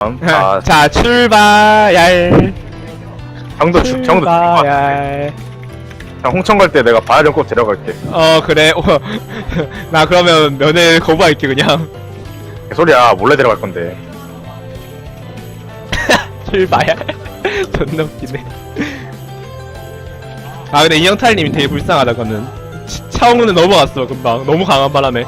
아, 자 출발 형도 주, 형도 죽인 것 같아. 출발 형 홍천 갈 때 내가 바야령 꼭 데려갈게. 어 그래. 어, 나 그러면 면회 거부할게 그냥. 개소리야, 몰래 데려갈 건데. 출발 존나 웃기네. 아 근데 이영탈님이 되게 불쌍하다 그거는. 치- 차홍우는 넘어갔어 금방. 너무 강한 바람에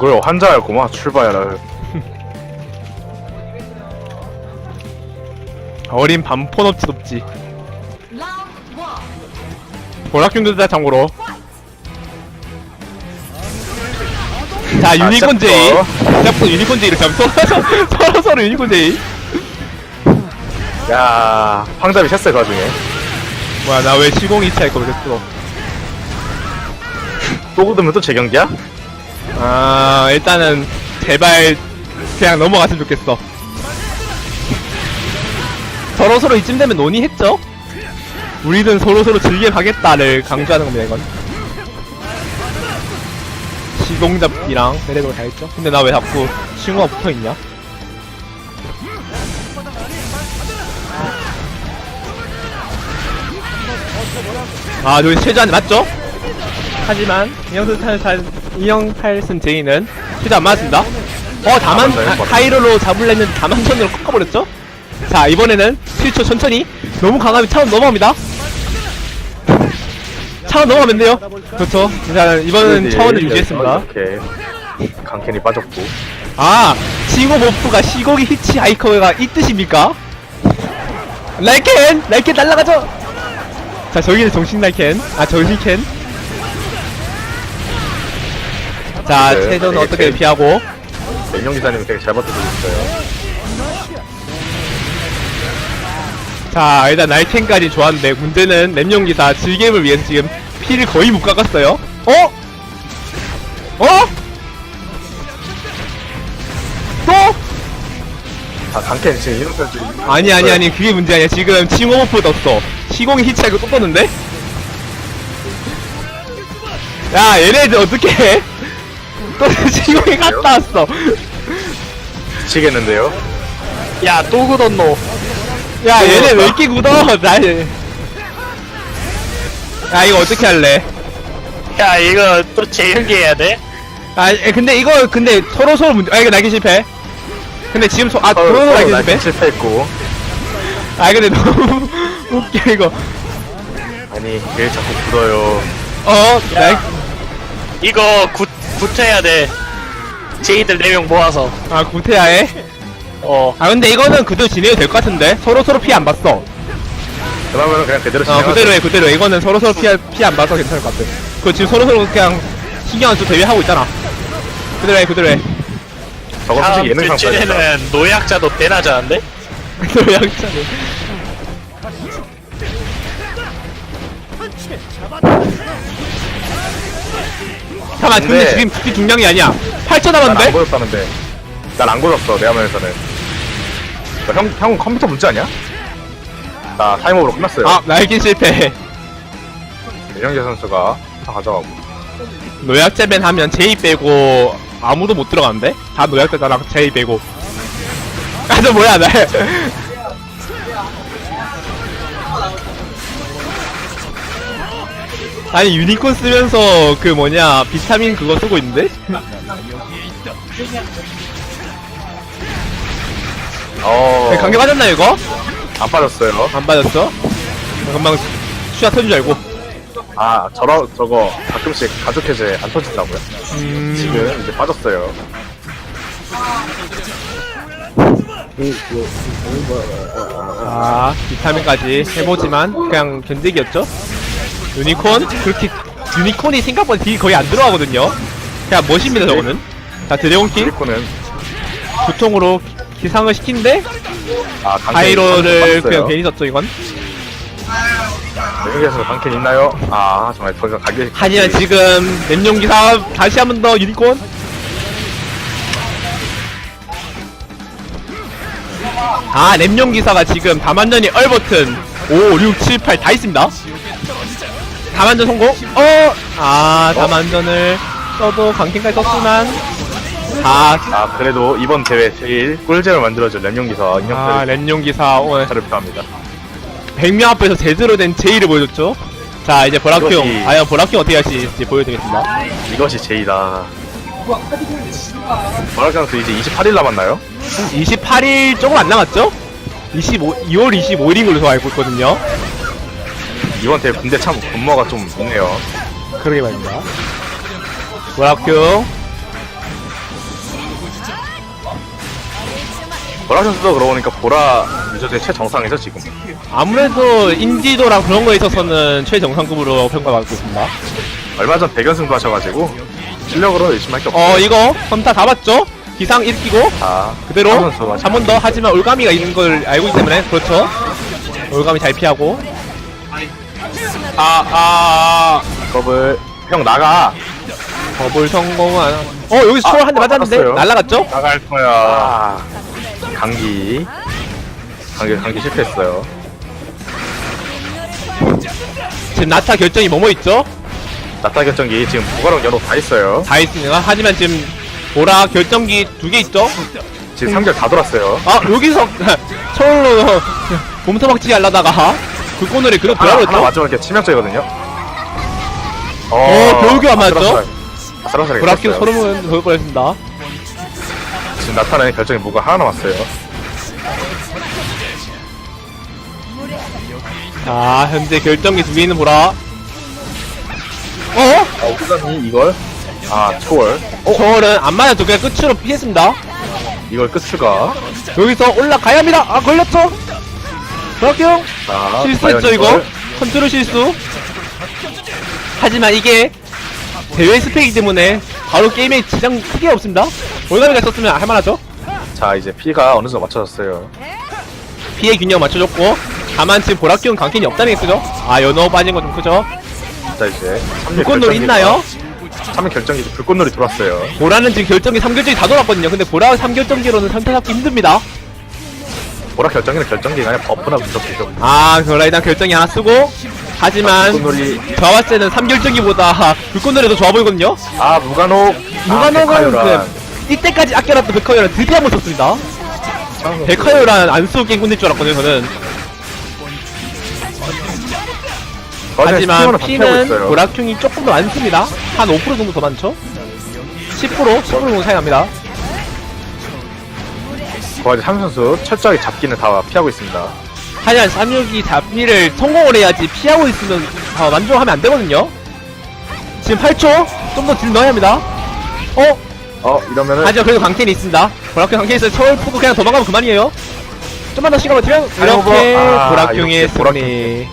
죽을 환자였구만, 출발해라. 어린 반폰 없지 없지 보락균도다 참고로 자 유니콘 제이. 자꾸 유니콘 제이를 잡 서로 서로 서로 유니콘 제이 야, 황잡이 셌어, 그 와중에. 뭐야 나 왜 시공 2차 할거 그랬어 또 굳으면 또 재경기야? 아 일단은 제발 그냥 넘어갔으면 좋겠어 서로 서로 이쯤 되면 논의했죠? 우리는 서로 서로 즐겨 가겠다를 강조하는 겁니다 이건 시공 잡기랑 세레도를 다 했죠? 근데 나 왜 자꾸 친구가 붙어있냐? 아 저기 최저한 맞죠? 하지만 이영탈 이영탈슨 제이는 최저 안 맞았습니다. 어 다만 맞아요, 아, 맞아요. 카이로로 잡으려 했는데 다만전으로 꺾어버렸죠? 자 이번에는 7초 천천히 너무 강하면 차원 넘어갑니다. 차원 넘어가면 돼요. 그렇죠. 자 이번은 그러지. 차원을 유지했습니다. 이렇게. 강캔이 빠졌고. 아 싱고 모프가 시고기 히치 하이커가 이 뜻입니까? 날캔! 날캔 날라가죠! 자 저기는 정신 날캔 아 정신 캔 자 네, 최저는 네, 어떻게 캔. 피하고 맹령 기사님이 되게 잘 버텨주고 있어요. 자 일단 날캔까지 좋았는데 문제는 램용 기사 즐겜을 위해서 지금 피를 거의 못 깎았어요 어? 어? 또? 아, 강캔 지금 이런 선수. 아니 아니 아니 그게 문제 아니야 지금 칭호모프 떴어 시공이 히치하고 또 떴는데? 야 얘네들 어떻게 또 시공이 갔다 왔어 미치겠는데요? 야, 또 굳었노. 야 얘네 왜 이렇게 굳어 날 야, 이거 어떻게 할래? 야, 이거 또 재연기해야 돼? 아, 에, 근데 이거, 근데 서로 서로 문제, 아, 이거 날개 실패. 근데 지금 서, 아, 서로 서로 날개 실패? 날 실패했고. 아, 근데 너무 웃겨, 이거. 아니, 왜 자꾸 굳어요. 어, 날, 이거 굳, 굳혀야 돼. 제이들 4명 모아서. 아, 구태야해? 어. 아, 근데 이거는 그대로 진행이 될 것 같은데? 서로 서로 피안 봤어. 그러면은 그냥 그대로 어, 진행하자. 그대로 해, 그대로 해. 이거는 서로 서로 피, 피안 봐서 괜찮을 것 같아. 그 지금 서로 서로 그냥 신경 안 쓰고 대회하고 있잖아. 그대로 해, 그대로 해. 저거 다음 솔직히 예능상 써야겠다. 주제는 노약자도 빼나자는데? 그대로 양차네. 잠깐만, 근데 근데- 지금 피 중량이 아니야. 8초 난안 남았는데? 고졌다는데. 난안 고졌어, 내 화면에서는. 너 형, 형 컴퓨터 문제 아니야? 나 타임오버로 끝났어요. 아, 날긴 실패. 이정재 선수가 다 가져가고. 노약자맨 하면 제이 빼고 아무도 못 들어가는데? 다 노약자잖아, 제이 빼고. 아, 저 뭐야, 나. 아니, 유니콘 쓰면서 그 뭐냐, 비타민 그거 쓰고 있는데? 어. 네, 관계 빠졌나, 이거? 안 빠졌어요. 안 빠졌어? 금방 슈아 터진 줄 알고. 아, 저러, 저거 가끔씩 가족 해제 안 터진다고요? 음, 지금 이제 빠졌어요. 아, 비타민까지 해보지만, 그냥 견디기였죠? 유니콘? 그렇게, 유니콘이 생각보다 딜 거의 안 들어가거든요? 그냥 멋입니다, 저거는. 자, 드래곤킹, 그리코는 두통으로 기상을 시킨데, 아, 바이로를 그냥 괜히 썼죠, 이건. 여기에서 강캔 있나요? 아, 정말 더 이상 가게. 하지만 지금, 램용기사, 다시 한 번 더 유니콘. 아, 램용 기사가 지금 다만전이 얼버튼 5, 6, 7, 8 다 있습니다. 다만전 성공. 어! 아, 다만전을 써도 강팀까지 썼지만, 아, 아 그래도 이번 대회 제일 꿀잼을 만들어줄 램용기사 아 인형들 렌용 기사 오늘 차를 표합니다 100명 앞에서 제대로 된 제의를 보여줬죠. 자 이제 보라큐 이것이- 과연 보라큐 어떻게 할지 보여드리겠습니다. 이것이 제이다 버라kan스 이제 28일 남았나요? 28일 조금 안 남았죠? 25, 2월 25일인 걸로 저 알고 있거든요. 이번 대회 군대 참 분모가 좀 있네요 그러게 말입니다. 보라큐 버라kan스도 그러고 보니까 보라 유저의 최정상이죠 지금 아무래도 인지도랑 그런 거에 있어서는 최정상급으로 평가받고 있습니다. 얼마 전 대견승도 하셔가지고 실력으로 열심히 할 게 없고 어 이거 선타 잡았죠? 기상 일으키고 아, 그대로 한 번 더 하지만 올가미가 있는 걸 알고 있기 때문에 그렇죠. 올가미 잘 피하고 아아 겁을 형 나가. 버블 성공한. 어 여기서 초월 한대 아, 맞았는데? 맞았어요. 날라갔죠? 나갈 거야. 아, 감기. 감기 감기 실패했어요. 지금 나타 결정이 뭐뭐 있죠? 나타 결정기 지금 부가랑 연호 다 있어요. 다 있습니다. 하지만 지금 보라 결정기 두 개 있죠? 지금 3결 다 돌았어요. 아 여기서 초월로 몸터박치기 하려다가 불꽃놀이 그거 하나, 하나 들어버렸죠? 맞으면 이렇게 치명적이거든요 어, 겨우겨우 안 맞았죠? 아슬아슬하게 떴어요. 소름을 돋을 뻔했습니다. 지금 나타나는 결정이 뭐가 하나 남았어요 자 현재 결정기 두 개 있는 보라. 어? 아 우선이 이걸 아 초월 초월은 안 맞아도 그냥 끝으로 피했습니다. 이걸 끝을가 여기서 올라가야 합니다. 아 걸렸죠? 보라큐 형자 실수했죠 과연 이거? 이걸 컨트롤 실수. 하지만 이게 대회 스펙이기 때문에 바로 게임에 지장 크게 없습니다. 올가미가 썼으면 할만하죠? 자 이제 피가 어느 정도 맞춰졌어요 피해 균형 맞춰줬고 다만 지금 보라키온 강캔이 없다는 게 크죠? 아 연어 빠진 거 좀 크죠? 자 이제 불꽃놀이 있나요? 3일 결정기 불꽃놀이 돌았어요 보라는 지금 결정기 3결정기 다 돌았거든요 근데 보라 3결정기로는 선택 잡기 힘듭니다 보라 결정기는 결정기가 아니라 버프나 분석기죠 아 그라 일단 결정기 하나 쓰고 하지만 불꽃놀이 제가 봤을 때는 3결정기보다 불꽃놀이 더 좋아 보이거든요 아 무간옥 무관호는 아, 그 이때까지 아껴놨던 백화요란 드디어 한번 썼습니다 백화요란 안 쓰고 게임 끝낼 줄 알았거든요 저는 하지만 피는 보라큐이 조금 더 많습니다. 한 5% 정도 더 많죠? 10%? 10% 정도 차이 납니다. 거기 삼 선수 철저하게 잡기는 다 피하고 있습니다 하지만 36이 잡기를 성공을 해야지 피하고 있으면 어, 만족하면 안 되거든요? 지금 8초? 좀 더 딜 넣어야 합니다. 어? 어 이러면은 하지만 그래도 강캔이 있습니다. 보라큐 강캔이 있어요. 서울 푸고 그냥 도망가면 그만이에요. 좀만 더 시간 버티면 타이머버. 이렇게 아, 보라큐의 이렇게 보라큐. 승리.